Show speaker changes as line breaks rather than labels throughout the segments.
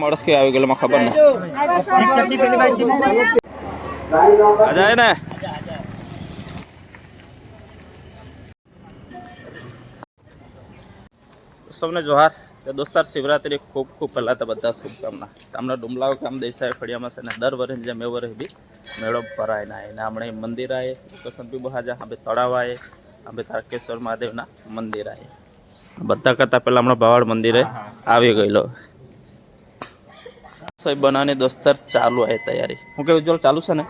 માણસ કે આવી ગયેલો ખબર ના જાય ને સૌને જોહાર. દોસ્તાર શિવરાત્રી ખૂબ ખૂબ પહેલાં તો બધા શુભકામના. તમને ડુમલાવ ગામ દેસાઈ ફળિયામાં છે ને દર વર્ષે જેમ એ વર્ષ બી મેળો ભરાય ના. એને હમણાં મંદિર આવે કસન બી બહાજા હવે તળાવ આવે હવે તારકેશ્વર મહાદેવના મંદિર આવે બધા કરતાં પહેલાં હમણાં ભાવાડ મંદિરે આવી ગયેલો. રસોઈ બનાવવાની દસ્તર ચાલુ આવે તૈયારી. હું કે ઉજ્જવલ ચાલુ છે ને?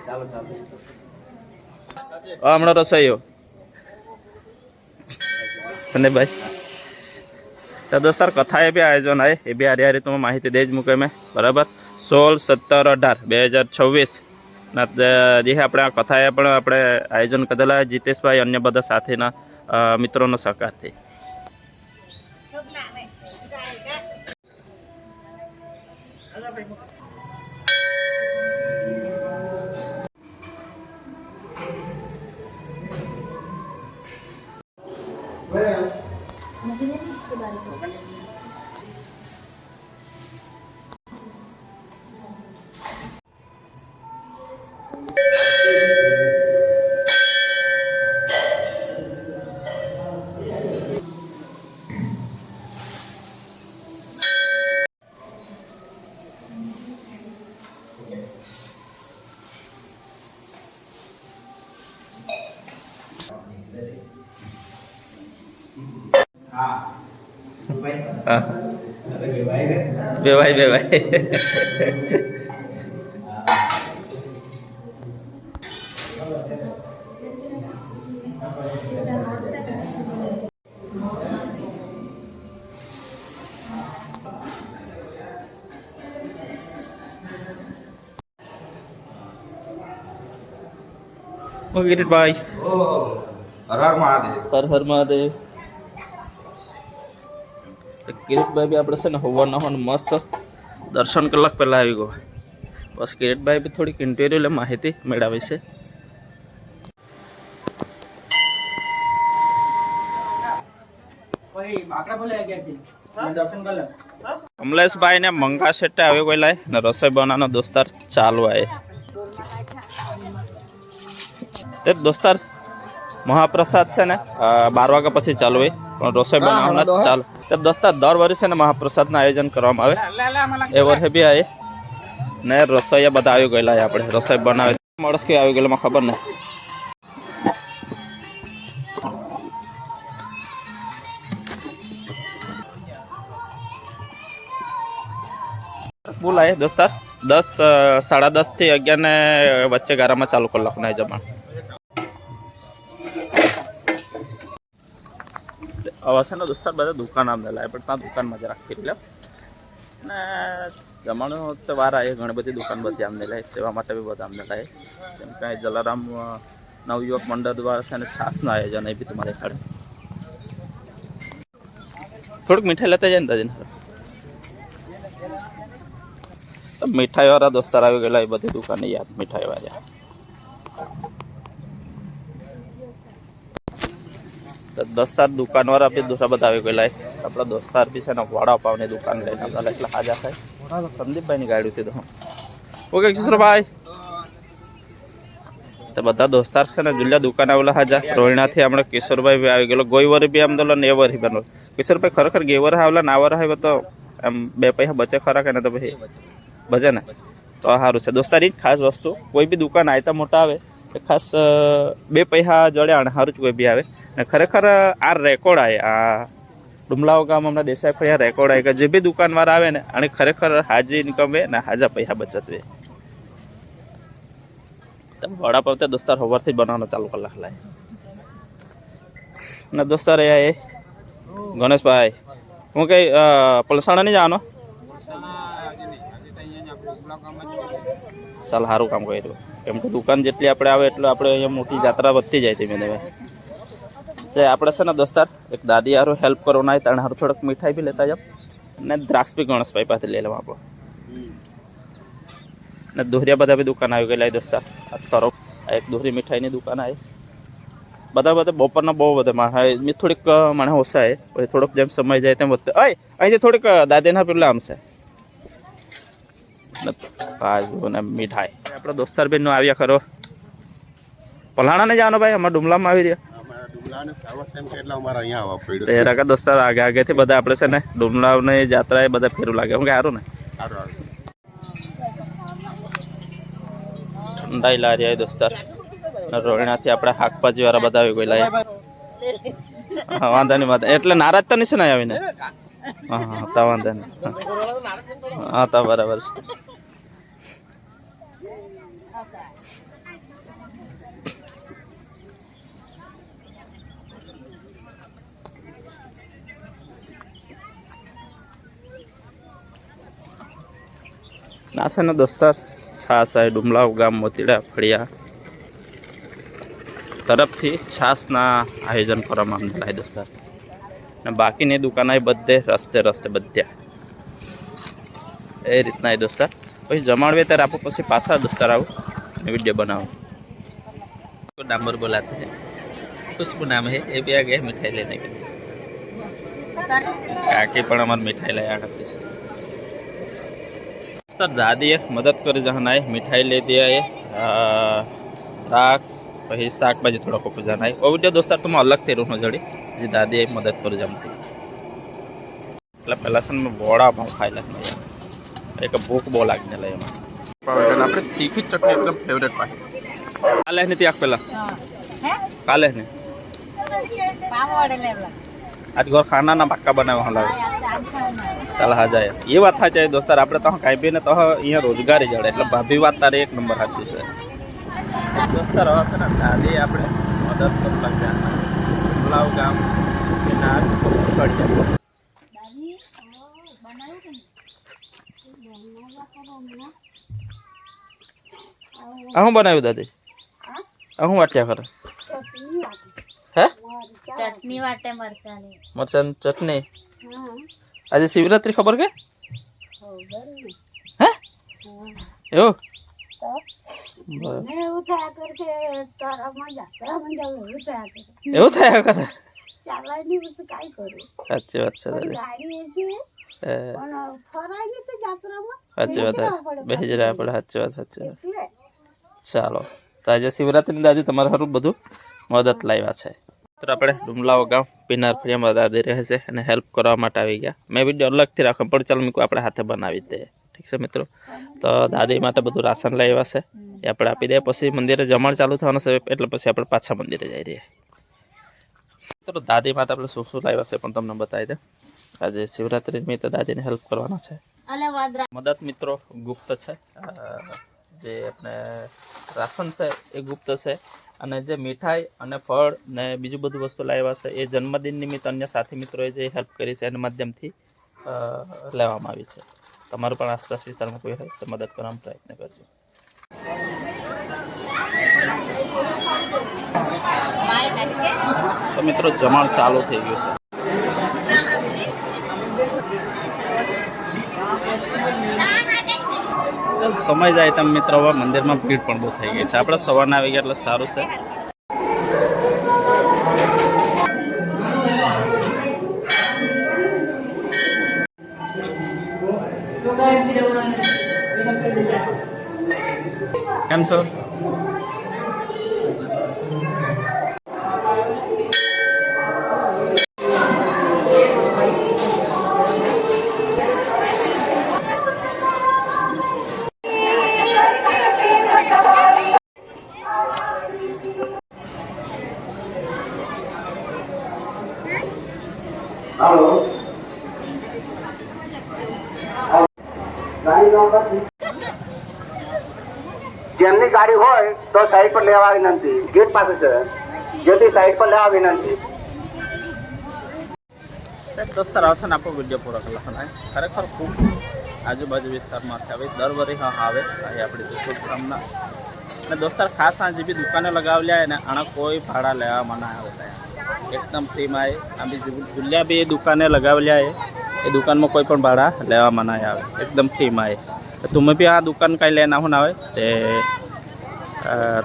હમણાં રસોઈઓ સંદીપભાઈ તો દસ્તર કથા એ બી આયોજન આવે એ બી હારી હારી તમે માહિતી દે જ મૂકે મેં બરાબર? સોળ સત્તર અઢાર બે હજાર છવ્વીસ. ના જે આપણે આ કથાએ પણ આપણે આયોજન કરેલા જીતેશભાઈ અન્ય બધા સાથેના મિત્રોનો સહકારથી Siyempre mo. Well, Magaling, diba? બે ભાઈ બે ભાઈ ઓ કિરીટભાઈ
હર હર મહાદેવ
હર હર મહાદેવ તો કિરીટભાઈ બી આપણે છે ને હોવાના હોને મસ્ત દર્શન કલાક પહેલાં આવી ગયો. બસ કિરીટભાઈ બી થોડીક ઇન્ટિરિયર માહિતી મેળવી છે. કમલેશભાઈ ને મંગા શેટ્ટે આવી ગયેલા ને રસોઈ બનાવવાનો દોસ્તાર ચાલુ આવે તે દોસ્તાર મહાપ્રસાદ છે ને બાર વાગ્યા પછી ચાલુ હોય. પણ રસોઈ બનાવવાના ચાલુ. તો દોસ્તાર દર વર્ષે ને મહાપ્રસાદનું આયોજન કરવામાં આવે. એ વર્ષે બી આવે ને રસોઈયા બધા આવી ગયેલા આપણે. રસોઈ બનાવે. માણસ કે આવી ગયેલા ખબર નહીં બોલાય દોસ્તાર દસ સાડા દસથી અગિયાર ને વચ્ચે ગારામાં ચાલુ કલાકના જમણ હવે છે ને દોસ્તાર બધા દુકાન આમ લાય, પણ ત્યાં દુકાનમાં જ રાખી લે ને જમવાનું તો વાર આવે ઘણી બધી દુકાન બધી આમને લાય, સેવા માટે બી બધા આમને લાય. જેમ કે જલારામ નવયુવક મંડળ દ્વારા છે અને છાસનું આયોજન એ બી તમારે ખાડે થોડુંક મીઠાઈ લેતા જાય ને? દાદીને તો મીઠાઈવાળા દોસ્તાર આવી ગયેલા, એ બધી દુકાને યાદ મીઠાઈ વાળા તો દોસ્તાર દુકાન વાળા બી દુસરા બધા આવી ગયેલા છે. આપણા દોસ્તાર બી છે ને વડાપાવની દુકાન લઈને આવતા એટલે હાજા થાય. સંદીપભાઈની ગાડી હતી તો ઓકે કિશોરભાઈ. તો બધા દોસ્તાર છે ને જુલિયા દુકાન આવેલા હાજા. રોહિણાથી હમણાં કિશોરભાઈ બી આવી ગયેલો. ગોઈવર વરે બી આમ દોલો ને એવર વરી બનો કિશોરભાઈ ખરેખર ગેવર આવેલા? ના આવર આવ્યો તો એમ બે પૈસા બચે ખરા કે ને તો પછી? બચે ને? તો સારું છે. દોસ્તાર એ જ ખાસ વસ્તુ. કોઈ બી દુકાન આવતા મોટા આવે એ ખાસ બે પૈસા જોડે અને સારું જ કોઈ બી આવે. ને ખરેખર આ રેકોર્ડ આવે આ ડુમલાઓ ગામ હમણાં દેસાઈ ફળિયા રેકોર્ડ આવે કે જે બી દુકાનવાળા આવે ને અને ખરેખર હાજી ઇન્કમ ને હાજા પૈસા બચત વે તમે વડાપાવ તો દોસ્તાર સવારથી જ બનાવવાનો ચાલુ કલાક લાય ને દોસ્તાર એ એ ગણેશભાઈ હું કઈ પલસાણા નહીં જવાનો? ચાલ સારું કામ કર્યું. કેમ કે દુકાન જેટલી આપણે આવે એટલે આપણે અહીંયા મોટી જાત્રા વધતી જાય તેમ ધીમે. તે આપણે છે ને દોસ્તાર, એક દાદી હારું હેલ્પ કરો હોય તાણે હારું થોડોક મીઠાઈ બી લેતા જાવ ને દ્રાક્ષ બી ગણેશભાઈ પાસે લઈ લેવા આપણે. ને દોહરિયા બધા બી દુકાન આવી ગયેલા દોસ્તાર. આ તરફ આ એક દોહરી મીઠાઈની દુકાન આવી. બધા બધા બપોરના બહુ બધા માણસ મેં થોડીક મને ઓછા આવે પછી થોડોક જેમ સમય જાય તેમ વધતો. અય, અહીંથી થોડીક દાદીના પેલા આમ છે. ને કાજુ અને મીઠાઈ. આપણે દોસ્તાર બેનનો આવ્યા ખરો. પલાણા ને જવાનો ભાઈ? અમારા ડુમલામાં આવી રહ્યા. રાકા દોસ્તાર આગે આગેથી બધા આપણે છે ને ડુમલાવને જાત્રા એ બધા ફેરું લાગે. હું કે સારું ને? ઠંડાઈ લારી આવી દોસ્તાર. અને રોહિણાથી આપણે શાકભાજી વાળા બધા આવી ગયેલા હા વાંધો નહીં વાંધો. એટલે નારાજ તો નહીં છે ને આવીને? હા હા તા વાંધો નહીં. હા તા બરાબર છે. ના છે ને દોસ્તાર છાસ આય ડુમલાવ ગામ મોતીડા ફળિયા તરફથી છાસના આયોજન કરવામાં આવેલા દોસ્તાર અને બાકીની દુકાન એ બધે રસ્તે રસ્તે બધે એ રીતના એ દોસ્તાર પછી જમાડવે ત્યારે આપો પછી પાછા દોસ્તાર આવું અને વિડીયો બનાવો डांबर बुलाते हैं खुशबू नाम है ये भी आ गए मिठाई लेने के लिए કાકી પણ અમારે મીઠાઈ લઈ આડતી છે સર દાદીએ મદદ કરી જહાન આય મીઠાઈ લઈ દે આયે દ્રાક્ષ પછી શાકભાજી થોડોક પૂજાન આય ઓ વીડિયો દોસ્તાર તમે અલગથી રૂનો જડી જે દાદીએ મદદ કરી જમતી એટલે પહેલા છે ને મેં વડા પણ ખાઈ લે એક ભૂખ બહુ લાગીને લઈ એમાં આપણે તીખી ચટણી એકદમ ફેવરેટ પાછી કાલે ને ત્યાં પેલા કાલે ને આજ ઘર ખાનાના પાક્કા બનાવવા લાગે ચાલ, હા, જાય. એ વાત થાય છે, દોસ્તાર. આપણે તો કાંઈ બી ને તો અહીંયા રોજગારી જડે. એટલે ભાભી વાત તારે એક નંબર સાચી છે. દોસ્તાર, હવે છે ને દાદી આપણે મદદ કરવા ગયા ગામ આ બનાવ્યું દાદી? હું વાંચ્યા કરે? હે?
ચટણી વાટે મરચાની.
મરચાની ચટણી? આજે શિવરાત્રી ખબર કે? હે? એવું?
એવું થયા કર
સાચી વાત છે દાદી. સાચી વાત
બેસી
રહ્યા પડે સાચી વાત સાચી વાત. ચાલો. તો આજે શિવરાત્રીની દાદી તમારે સારું બધું મદદ લાવ્યા છે. તો આપણે ડુમલાવ ગામ, પિનાર ફળિયામાં દાદી રહે છે અને હેલ્પ કરવા માટે આવી ગયા. મેં વીડિયો અલગથી રાખો, પણ ચાલો મીકું આપણે હાથે બનાવી દે. ઠીક છે મિત્રો? તો દાદી માટે બધું રાશન લાવ્યા છે. એ આપણે આપી દે, પછી મંદિરે જમણ ચાલુ થવાનું છે, એટલે પછી આપણે પાછા મંદિરે જઈ રહીએ. તો દાદી માટે આપણે શું શું લાવ્યા છે પણ તમને બતાવી દે. આજે શિવરાત્રી નિમિત્તે દાદીને હેલ્પ કરવાના છે. મદદ મિત્રો ગુપ્ત છે. જે આપણે રાશન છે એ ગુપ્ત છે. અને જે મીઠાઈ અને ફળ ને બીજું બધું વસ્તુ લાવ્યા છે, એ જન્મદિન નિમિત્ત અન્ય સાથી મિત્રોએ જે હેલ્પ કરી છે, એના માધ્યમથી લેવામાં આવી છે. તમારું પણ આસપાસ વિસ્તારમાં કોઈ હોય તો મદદ કરવાનો પ્રયત્ન કરજો. તો મિત્રો, જમણ ચાલુ થઈ ગયું છે. સમય જાય તમે મિત્રો, હવે મંદિરમાં ભીડ પણ બહુ થઈ ગઈ છે. આપણે સવારના આવી ગયા એટલે સારું છે. કેમ છો?
જેમની ગાડી હોય તો સાઈડ પર લેવા વિનંતી. ગેટ પાસે છે. જેથી સાઈડ પર લેવા વિનંતી.
દોસ્તાર આવશે ને આપણો વીડિયો પૂરો કલાક ખરેખર ખૂબ આજુબાજુ વિસ્તારમાંથી આવે દર વરે હા, આવે. અહીં આપણી જસોદ અને દોસ્તાર ખાસ આ જે બી દુકાને લગાવેલા ને, આના કોઈ ભાડા લેવામાં ના આવે. એકદમ ફ્રીમાં આવે આ બી જુલ્યા બી દુકાને લગાવેલા એ દુકાનમાં કોઈ પણ ભાડા લેવામાં ના આવે. એકદમ ફ્રીમાં એ. તમે બી આ દુકાન કાંઈ લેના આવું ના આવે, તે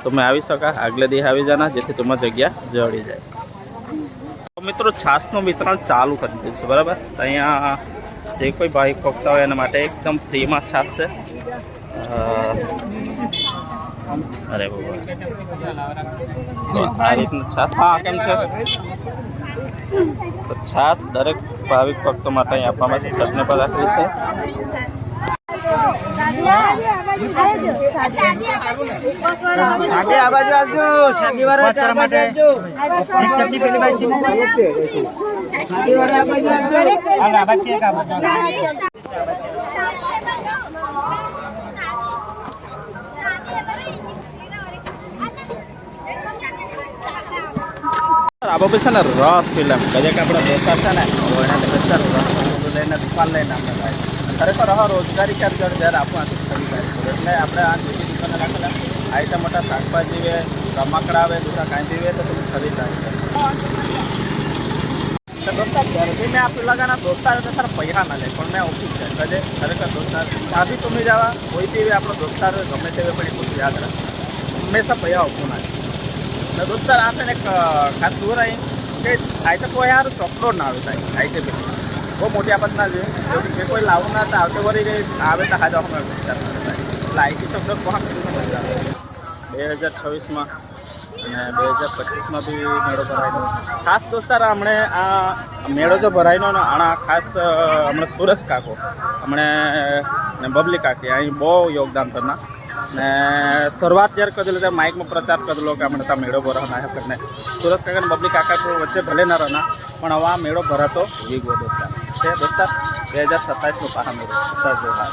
તમે આવી શકા. આગલે દિવસ આવી જાના, જેથી તમારી જગ્યા જળી જાય. મિત્રો છાસનું વિતરણ ચાલુ કરી દીધું છે, બરાબર? અહીંયા જે કોઈ ભાઈ ફોકતા હોય એના માટે એકદમ ફ્રીમાં છાશ છે. અરે બાબા. આ રીતનું છાસ હા, કેમ છે? તો છાશ દરેક ભાવિક ભક્તો માટે અહીં આપવામાં છે. ચટણી પર રાખેલી છે
સાદે આ બાજુ આવજો સાદી વાળા આ બાજુ આવજો રિક્ષાની પેલી બાજુ સાદી વાળા આ બાજુ આવજો હાલ આ બાજુ એક આ બાજુ
આ બાબુ છે ને રસ ફિલ્મ કે આપણા દોસ્તાર છે ને એના રસ બધું લઈને દુકાન લઈને આપણે ભાઈ ખરેખર હા રોજગારી ક્યારે જયારે આપણું આથી ખરી થાય એટલે આપણે આ બીજી દુકાને રાખેલા, આઈટમ મોટા શાકભાજી વે, રમકડા આવે દુકાન કાંઈ બી તો તમે ખરી તો દોસ્તાર ઘરથી મેં આપણે લગાના દોસ્તાર તો તારા પૈસા ના લે, પણ મેં ઓફિસ છે. કજે ખરેખર દોસ્તાર કાફી તમે જવા કોઈ બી આપણો દોસ્તાર ગમે તે પણ એ બધું યાદ રાખે. હંમેશા પૈસા ઓપું ના ને દોસ્તાર આ છે ને ખાસ દૂર આવી કે આઈ તો કોઈ યાર ચોકડો ના આવે થાય આઈ તે બી બહુ મોટી આપત ના જોઈએ. જે કોઈ લાવું ના આવતે વળી ગઈ આવે તો હાજર અમે વિચાર એટલે આઈટી ચોકડો કોણ બે હજાર છવ્વીસમાં અને બે હજાર પચીસમાં બી મેળો ભરાયેલો ખાસ દોસ્તાર હમણે આ મેળો જો ભરાયેલો ને આણા ખાસ હમણાં સુરસ કાકો, હમણે, ને બબલી કાકી, અહીં બહુ યોગદાન કરના. ને શરૂઆત જ્યારે કરી ત્યારે માઇકમાં પ્રચાર કરેલો કે હમણાં ત્યાં મેળો ભરાવાના છે કરીને. સુરસ કાકા બબલી કાકા વચ્ચે ભલે ના રહેના પણ હવે આ મેળો ભરાતો વીગો દોસ્તાર છે દોસ્તાર બે હજાર સત્તાવીસનો પાહા મેળો સર જોહાર